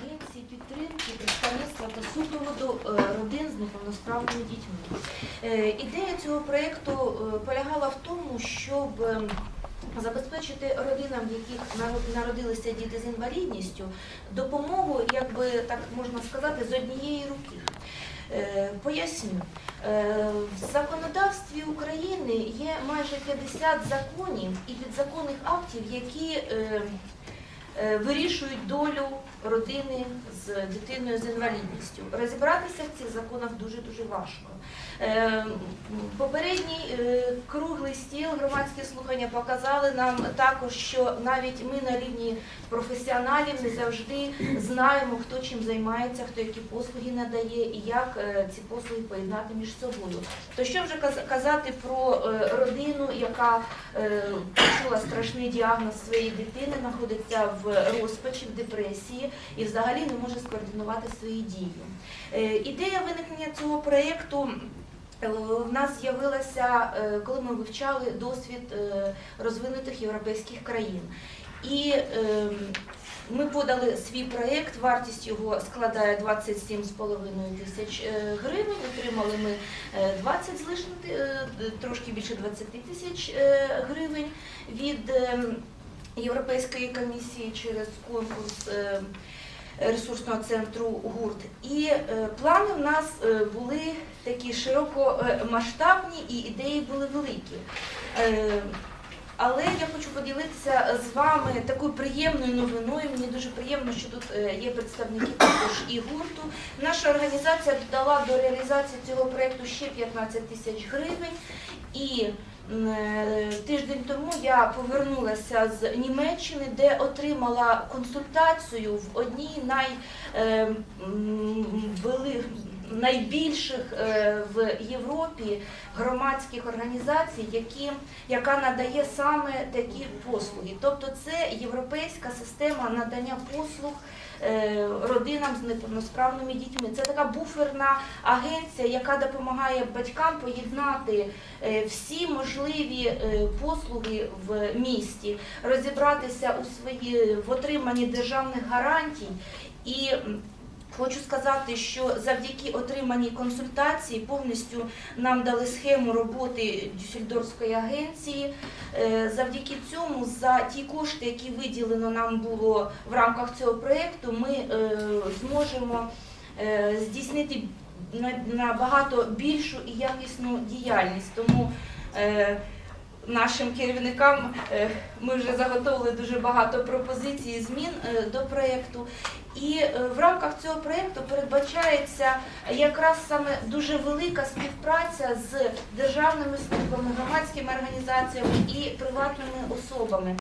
агенції підтримки представництва та супроводу е, родин з неповносправними дітьми. Е, Ідея цього проєкту е, полягала в тому, щоб е, забезпечити родинам, в яких народилися діти з інвалідністю, допомогу, як би так можна сказати, з однієї руки. Поясню, в законодавстві України є майже 50 законів і підзаконних актів, які е, е, вирішують долю родини з дитиною з інвалідністю. Розібратися в цих законах дуже-дуже важко. Е, Попередній е, круглий стіл, громадські слухання показали нам також, що навіть ми на рівні професіоналів не завжди знаємо, хто чим займається, хто які послуги надає і як е, ці послуги поєднати між собою. То що вже казати про е, родину, яка е, почула страшний діагноз своєї дитини, знаходиться в розпачі, в депресії і взагалі не може скоординувати свої дії. Е, Ідея виникнення цього проєкту. е, В нас з'явилася, е, коли ми вивчали досвід розвинутих європейських країн. І е, ми подали свій проєкт, вартість його складає 27,5 тисяч гривень. Отримали ми е, 20 з трошки більше 20 тисяч гривень від е, Європейської комісії через конкурс е, ресурсного центру ГУРТ. І е, плани в нас е, були такі широкомасштабні і ідеї були великі. Але я хочу поділитися з вами такою приємною новиною. Мені дуже приємно, що тут є представники також і гурту. Наша організація додала до реалізації цього проєкту ще 15 тисяч гривень. І тиждень тому я повернулася з Німеччини, де отримала консультацію в одній най, е, вели- найбільших е, в Європі громадських організацій, які, яка надає саме такі послуги. Тобто це європейська система надання послуг е, родинам з неповносправними дітьми. Це така буферна агенція, яка допомагає батькам поєднати е, всі можливі послуги в місті, розібратися у свої в отриманні державних гарантій і. Хочу сказати, що завдяки отриманій консультації повністю нам дали схему роботи Дюссельдорфської агенції. Е, Завдяки цьому за ті кошти, які виділено нам було в рамках цього проєкту, ми е, зможемо е, здійснити на- набагато більшу і якісну діяльність. Тому нашим керівникам е, ми вже заготовили дуже багато пропозицій змін е, до проєкту. І е, в рамках цього проєкту передбачається якраз саме дуже велика співпраця з державними службами, громадськими організаціями і приватними особами.